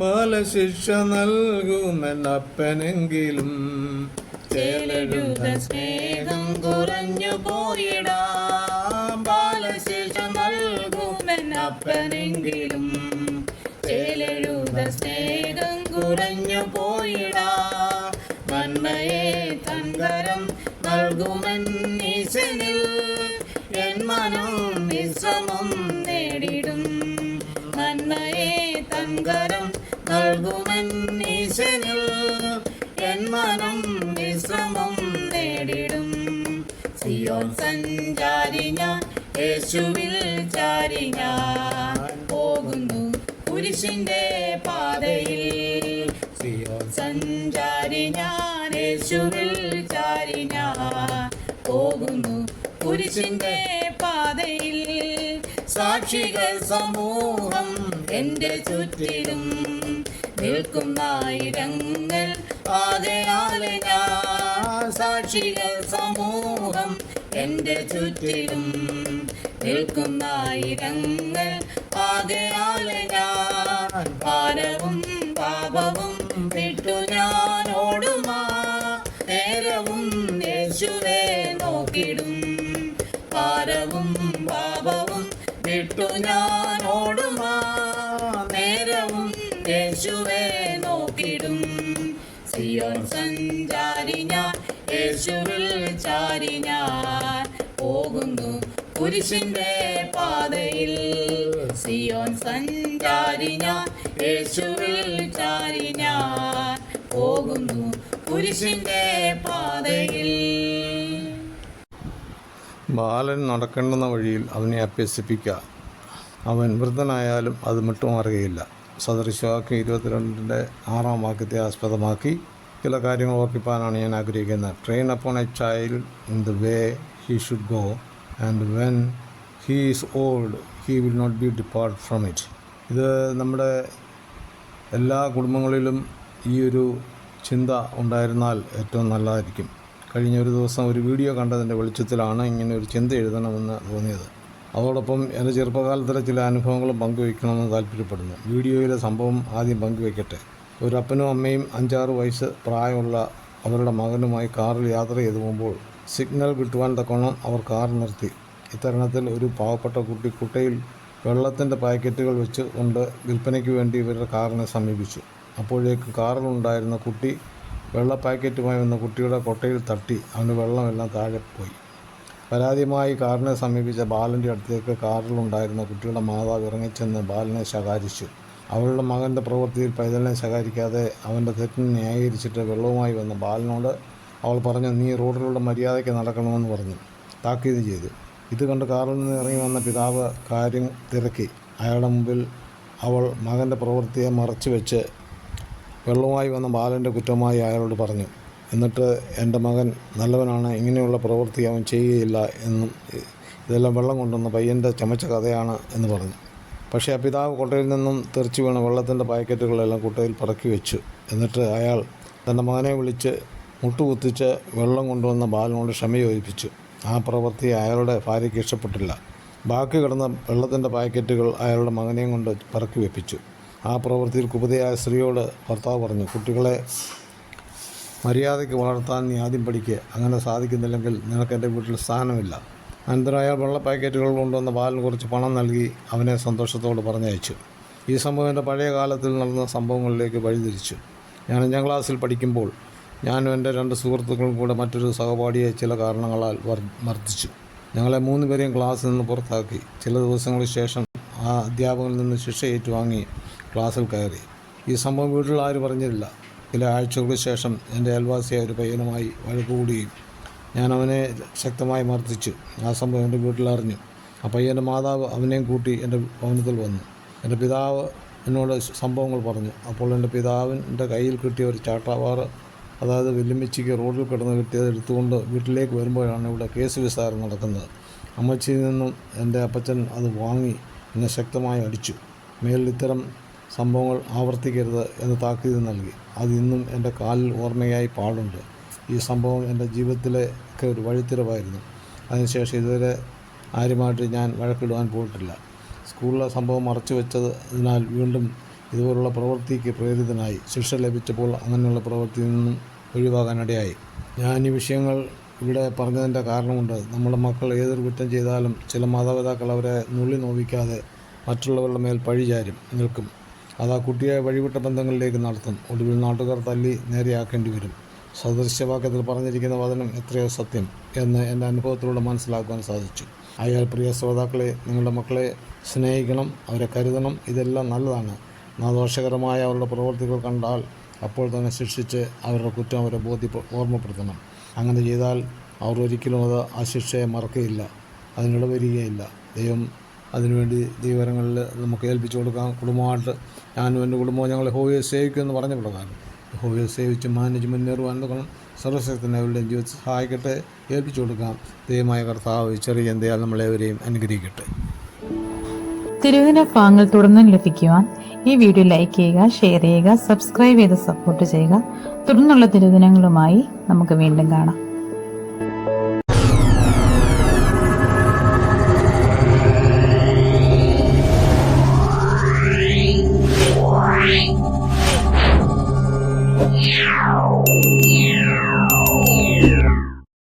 ബാലശിക്ഷ നൽകുമെന്നപ്പനെങ്കിലും സ്നേഹം കുറഞ്ഞു പോയിടാം. ബാലശിക്ഷ നൽകുമെന്നപ്പനെങ്കിലും ചേലഴുത സ്നേഹം കുറഞ്ഞു പോയിടാ. നന്മയെ തങ്കരം നൽകുമെന്നീശനിൽ എൻ മനം നിശ്രമം നേടിടും. നന്മയെ തങ്കരം നൽകുമെന്നീശനിൽ എൻ മനം വിശ്രമം നേടിടും. സിയോൻ സഞ്ചാരി ഞാൻ യേശുവിൽ ചാരി ഞാൻ. പോകുന്നു കുരിശിന്റെ പാതയിൽ. സിയോൻ സഞ്ചാരി ഞാൻ യേശുവിൽ ചാരി ഞാൻ. പോകുന്നു കുരിശിന്റെ പാതയിൽ. സാക്ഷികൾ സമൂഹം എന്റെ ചുറ്റിലും നിൽക്കുന്നായിരങ്ങൾ. ആകയാലെ ഞാൻ സാക്ഷികൾ സമൂഹം എന്റെ ചുറ്റിലും നിൽക്കുന്നായിരങ്ങൾ. ആകയാലെ ഞാൻ ഭാരവും പാപവും വിട്ടു ഞാൻ ഓടുമാ നേരവും യേശുവേ നോക്കിടും. ഭാരവും വിട്ടു ഞാൻ ഓടുമാ നേരവും യേശുവെ നോക്കിടും. സിയോൻ സഞ്ചാരി ഞാൻ യേശുവിൽ ചാരി ഞാൻ. പോകുന്നു കുരിശിന്റെ പാതയിൽ. സിയോൻ സഞ്ചാരി ഞാൻ യേശുവിൽ ചാരി ഞാൻ. പോകുന്നു കുരിശിന്റെ പാതയിൽ. ബാലൻ നടക്കേണ്ടുന്ന വഴിയിൽ അവനെ അഭ്യസിപ്പിക്കുക. അവൻ വൃദ്ധനായാലും അത് വിട്ടുമാറുകയില്ല. സദൃശവാക്യം ഇരുപത്തിരണ്ടിന്റെ ആറാം വാക്യത്തെ ആസ്പദമാക്കി ചില കാര്യങ്ങൾ ഓർപ്പിക്കാനാണ് ഞാൻ ആഗ്രഹിക്കുന്നത്. Train upon a child in the way he should go and when he is old he will not be depart from it ഇത് നമ്മുടെ എല്ലാ കുടുംബങ്ങളിലും ഈ ഒരു ചിന്ത ഉണ്ടായിരുന്നാൽ ഏറ്റവും നല്ലതായിരിക്കും. കഴിഞ്ഞ ഒരു ദിവസം ഒരു വീഡിയോ കണ്ടതിന്റെ വെളിച്ചത്തിലാണ് ഇങ്ങനെ ഒരു ചിന്ത എഴുതണമെന്ന് തോന്നിയത്. അതോടൊപ്പം എന്റെ ചെറുപ്പകാലത്തിലെ ചില അനുഭവങ്ങളും പങ്കുവയ്ക്കണമെന്ന് താല്പര്യപ്പെടുന്നു. വീഡിയോയിലെ സംഭവം ആദ്യം പങ്കുവയ്ക്കട്ടെ. ഒരു അപ്പനും അമ്മയും അഞ്ചാറ് വയസ്സ് പ്രായമുള്ള അവരുടെ മകനുമായി കാറിൽ യാത്ര ചെയ്തു പോകുമ്പോൾ സിഗ്നൽ കിട്ടുവാൻ തക്കോണം അവർ കാർ നിർത്തി. ഇത്തരണത്തിൽ ഒരു പാവപ്പെട്ട കുട്ടി കുട്ടയിൽ വെള്ളത്തിന്റെ പാക്കറ്റുകൾ വെച്ച് കൊണ്ട് വിൽപ്പനയ്ക്ക് വേണ്ടി ഇവരുടെ കാറിനെ സമീപിച്ചു. അപ്പോഴേക്ക് കാറിലുണ്ടായിരുന്ന കുട്ടി വെള്ള പാക്കറ്റുമായി വന്ന കുട്ടിയുടെ കൊട്ടയിൽ തട്ടി അവന് വെള്ളമെല്ലാം താഴെ പോയി. പരാതിയുമായി കാറിനെ സമീപിച്ച ബാലന്റെ അടുത്തേക്ക് കാറിലുണ്ടായിരുന്ന കുട്ടിയുടെ മാതാവ് ഇറങ്ങിച്ചെന്ന് ബാലനെ ശകാരിച്ചു. അവളുടെ മകന്റെ പ്രവൃത്തിയിൽ പൈതലിനെ ശകാരിക്കാതെ അവന്റെ തെറ്റിനെ ന്യായീകരിച്ചിട്ട് വെള്ളവുമായി വന്ന ബാലനോട് അവൾ പറഞ്ഞു നീ റോഡിലുള്ള മര്യാദയ്ക്ക് നടക്കണമെന്ന് പറഞ്ഞു. താക്കീത് ചെയ്തു. ഇത് കണ്ട് കാറിൽ നിന്ന് ഇറങ്ങി വന്ന പിതാവ് കാര്യം തിരക്കി. അയാളുടെ മുമ്പിൽ അവൾ മകന്റെ പ്രവൃത്തിയെ മറച്ചു വെച്ച് വെള്ളവുമായി വന്ന ബാലന്റെ കുറ്റമായി അയാളോട് പറഞ്ഞു. എന്നിട്ട് എന്റെ മകൻ നല്ലവനാണ് ഇങ്ങനെയുള്ള പ്രവൃത്തി അവൻ ചെയ്യുകയില്ല എന്നും ഇതെല്ലാം വെള്ളം കൊണ്ടുവന്ന പയ്യന്റെ ചമച്ച കഥയാണ് എന്ന് പറഞ്ഞു. പക്ഷേ ആ പിതാവ് കൊട്ടയിൽ നിന്നും തെറിച്ചു വീണ വെള്ളത്തിന്റെ പാക്കറ്റുകളെല്ലാം കുട്ടയിൽ പറക്കി വെച്ചു. എന്നിട്ട് അയാൾ തന്റെ മകനെ വിളിച്ച് മുട്ടുകുത്തിച്ച് വെള്ളം കൊണ്ടുവന്ന ബാലനോട് ക്ഷമ ചോദിപ്പിച്ചു ആ പ്രവൃത്തി അയാളുടെ ഭാര്യയ്ക്ക് ഇഷ്ടപ്പെട്ടില്ല. ബാക്കി കിടന്ന വെള്ളത്തിന്റെ പാക്കറ്റുകൾ അയാളുടെ മകനെയും കൊണ്ട് പറക്കി വെപ്പിച്ചു. ആ പ്രവൃത്തിയിൽ കുപതയായ സ്ത്രീയോട് ഭർത്താവ് പറഞ്ഞു കുട്ടികളെ മര്യാദയ്ക്ക് വളർത്താൻ നീ ആദ്യം പഠിക്കുക അങ്ങനെ സാധിക്കുന്നില്ലെങ്കിൽ നിനക്ക് എന്റെ വീട്ടിൽ സ്ഥാനമില്ല. അനന്തരം അയാൾ വെള്ള പാക്കറ്റുകൾ കൊണ്ടുവന്ന ബാലിന് കുറച്ച് പണം നൽകി അവനെ സന്തോഷത്തോട് പറഞ്ഞയച്ചു. ഈ സംഭവം എന്റെ പഴയ കാലത്തിൽ നടന്ന സംഭവങ്ങളിലേക്ക് വഴിതിരിച്ചു. ഞാൻ അഞ്ചാം ക്ലാസ്സിൽ പഠിക്കുമ്പോൾ ഞാനും എന്റെ രണ്ട് സുഹൃത്തുക്കളും കൂടെ മറ്റൊരു സഹപാഠിയെ ചില കാരണങ്ങളാൽ മർദ്ദിച്ചു. ഞങ്ങളെ മൂന്ന് പേരെയും ക്ലാസ്സിൽ നിന്ന് പുറത്താക്കി. ചില ദിവസങ്ങൾക്ക് ശേഷം ആ അധ്യാപകനിൽ നിന്ന് ശിക്ഷ ഏറ്റുവാങ്ങി ക്ലാസ്സിൽ കയറി. ഈ സംഭവം വീട്ടിൽ ആരും പറഞ്ഞില്ല ചില ആഴ്ചകൾക്ക് ശേഷം എന്റെ അയൽവാസിയായ ഒരു പയ്യനുമായി വഴക്കുകൂടുകയും ഞാൻ അവനെ ശക്തമായി മർദ്ദിച്ചു. ആ സംഭവം എന്റെ വീട്ടിൽ അറിഞ്ഞു. ആ പയ്യന്റെ മാതാവ് അവനെയും കൂട്ടി എന്റെ ഭവനത്തിൽ വന്നു. എന്റെ പിതാവ് എന്നോട് സംഭവങ്ങൾ പറഞ്ഞു. അപ്പോൾ എന്റെ പിതാവിന്റെ കയ്യിൽ കിട്ടിയ ഒരു ചാട്ടാവാറ് അതായത് വെല്ലുമിച്ചിക്ക് റോഡിൽ കിടന്ന് കിട്ടിയത് എടുത്തുകൊണ്ട് വീട്ടിലേക്ക് വരുമ്പോഴാണ് ഇവിടെ കേസ് വിസ്താരം നടക്കുന്നത്. അമ്മച്ചിയിൽ നിന്നും എന്റെ അപ്പച്ചൻ അത് വാങ്ങി എന്നെ ശക്തമായി അടിച്ചു. മേലിൽ ഇത്തരം സംഭവങ്ങൾ ആവർത്തിക്കരുത് എന്ന് താക്കീത് നൽകി. അത് ഇന്നും എന്റെ കാലിൽ ഓർമ്മയായി പാടുണ്ട്. ഈ സംഭവം എന്റെ ജീവിതത്തിലേക്ക് ഒരു വഴിത്തിരവായിരുന്നു. അതിനുശേഷം ഇതുവരെ ആരുമായിട്ട് ഞാൻ വഴക്കിടുവാൻ പോയിട്ടില്ല. സ്കൂളിലെ സംഭവം മറച്ചു വെച്ചതിനാൽ വീണ്ടും ഇതുപോലുള്ള പ്രവൃത്തിക്ക് പ്രേരിതനായി ശിക്ഷ ലഭിച്ചപ്പോൾ അങ്ങനെയുള്ള പ്രവൃത്തിയിൽ നിന്നും ഒഴിവാകാനിടയായി. ഞാൻ ഈ വിഷയങ്ങൾ ഇവിടെ പറഞ്ഞതിന്റെ കാരണമുണ്ട്. നമ്മുടെ മക്കൾ ഏതൊരു കുറ്റം ചെയ്താലും ചില മാതാപിതാക്കൾ അവരെ നുള്ളി നോവിക്കാതെ മറ്റുള്ളവരുടെ മേൽ പഴിചാരും നിൽക്കും. അത് ആ കുട്ടിയെ വഴിവിട്ട ബന്ധങ്ങളിലേക്ക് നടത്തും. ഒടുവിൽ നാട്ടുകാർ തല്ലി നേരെയാക്കേണ്ടി വരും. സദൃശ്യവാക്യത്തിൽ പറഞ്ഞിരിക്കുന്ന വചനം എത്രയോ സത്യം എന്ന് എന്റെ അനുഭവത്തിലൂടെ മനസ്സിലാക്കുവാൻ സാധിച്ചു. അയാൾ പ്രിയ ശ്രോതാക്കളെ നിങ്ങളുടെ മക്കളെ സ്നേഹിക്കണം അവരെ കരുതണം. ഇതെല്ലാം നല്ലതാണ്. നാദോഷകരമായ ദോഷകരമായ അവരുടെ പ്രവൃത്തികൾ കണ്ടാൽ അപ്പോൾ തന്നെ ശിക്ഷിച്ച് അവരുടെ കുറ്റം അവരെ ബോധ്യ ഓർമ്മപ്പെടുത്തണം. അങ്ങനെ ചെയ്താൽ അവർ ഒരിക്കലും അത് ആ ശിക്ഷയെ മറക്കുകയില്ല. അതിനിടവരികയില്ല. ദൈവം അതിനുവേണ്ടി ദൈവകരങ്ങളിൽ നമുക്ക് ഏൽപ്പിച്ചു കൊടുക്കാം. കുടുംബമായിട്ട് ഞാനും എന്റെ കുടുംബവും ഞങ്ങൾ ഹോവിയെ സേവിക്കുമെന്ന് പറഞ്ഞ പ്രകാരം ഹോവിയെ സേവിച്ച് മാനേജ് മുന്നേറുവാൻ തുടങ്ങണം സർവശക്തനെ അവരുടെയും ജീവിതം സഹായിക്കട്ടെ. ഏൽപ്പിച്ചു കൊടുക്കാം. ദൈവമായ കർത്താവ് ചെറിയ എന്തെയാൽ നമ്മളെവരെയും അനുഗ്രഹിക്കട്ടെ. തിരുവിന ഭാഗങ്ങൾ തുടർന്നും ലഭിക്കുവാൻ ഈ വീഡിയോ ലൈക്ക് ചെയ്യുക ഷെയർ ചെയ്യുക സബ്സ്ക്രൈബ് ചെയ്ത് സപ്പോർട്ട് ചെയ്യുക. തുടർന്നുള്ള തിരുദിനങ്ങളുമായി നമുക്ക് വീണ്ടും കാണാം.